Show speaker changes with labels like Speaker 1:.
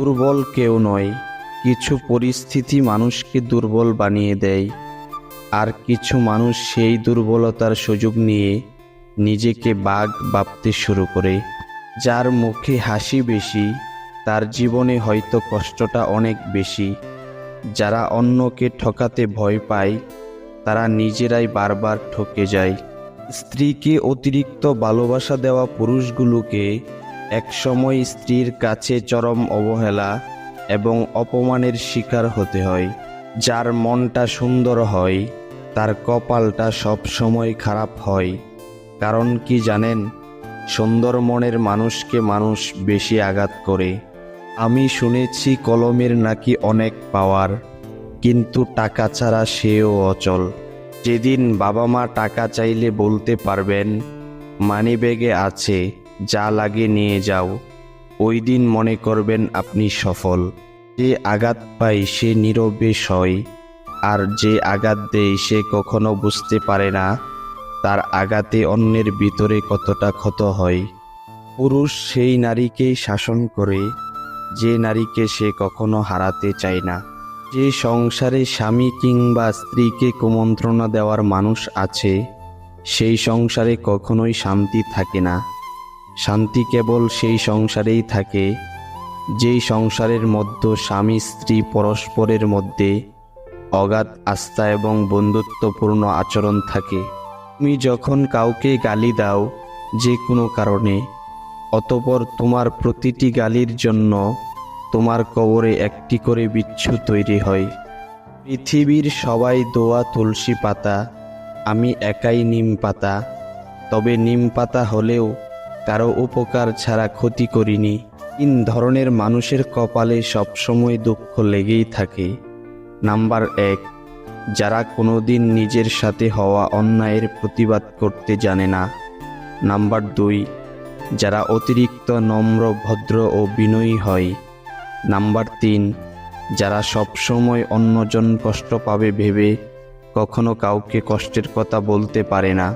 Speaker 1: দুর্বল কেউ নয়, কিছু পরিস্থিতি মানুষকে দুর্বল বানিয়ে দেয়, আর কিছু মানুষ সেই দুর্বলতার সুযোগ নিয়ে নিজেকে বাঘ ভাবতে শুরু করে। যার মুখে হাসি বেশি, তার জীবনে হয়তো কষ্টটা অনেক বেশি। যারা অন্যকে ঠকাতে ভয় পায়, তারা নিজেরাই বারবার ঠকে যায়। স্ত্রীকে অতিরিক্ত ভালোবাসা দেওয়া পুরুষগুলোকে একসময় স্ত্রীর কাছে চরম অবহেলা এবং অপমানের শিকার হতে হয়। যার মনটা সুন্দর হয়, তার কপালটা সব সময় খারাপ হয়। কারণ কি জানেন, সুন্দর মনের মানুষকে মানুষ বেশি আঘাত করে। আমি শুনেছি কলমের নাকি অনেক পাওয়ার, কিন্তু টাকা ছাড়া সেও অচল। যেদিন বাবা মা টাকা চাইলে বলতে পারবেন, মানিব্যাগে আছে। যা লাগে নিয়ে যাও। ওই দিন মনে করবেন আপনি সফল। যে আঘাত পায় সে নীরবে সয়। আর যে আঘাত দেয় সে কখনো বুঝতে পারে না। তার আঘাতে অন্যের ভিতরে কতটা ক্ষত হয়। পুরুষ সেই নারীকেই শাসন করে। যে নারীকে সে কখনো হারাতে চায় না। যে সংসারে স্বামী কিংবা স্ত্রীকে কুমন্ত্রণা দেওয়ার মানুষ আছে, সেই সংসারে কখনোই শান্তি থাকে না। শান্তি কেবল সেই সংসারেই থাকে, যেই সংসারের মধ্যে স্বামী স্ত্রী পরস্পরের মধ্যে অগাধ আস্থা এবং বন্ধুত্বপূর্ণ আচরণ থাকে। তুমি যখন কাউকে গালি দাও যে কোনো কারণে, অতপর তোমার প্রতিটি গালির জন্য তোমার কবরে একটি করে বিচ্ছু তৈরি হয়। পৃথিবীর সবাই দোয়া তুলসী পাতা, আমি একাই নিম পাতা, তবে নিম পাতা হলেও কারও উপকার ছাড়া ক্ষতি করিনি। তিন ধরনের মানুষের কপালে সবসময় দুঃখ লেগেই থাকে। নাম্বার এক, যারা কোনোদিন নিজের সাথে হওয়া অন্যায়ের প্রতিবাদ করতে জানে না। নাম্বার দুই, যারা অতিরিক্ত নম্র, ভদ্র ও বিনয়ী হয়। নাম্বার তিন, যারা সবসময় অন্যজন কষ্ট পাবে ভেবে কখনো কাউকে কষ্টের কথা বলতে পারে না।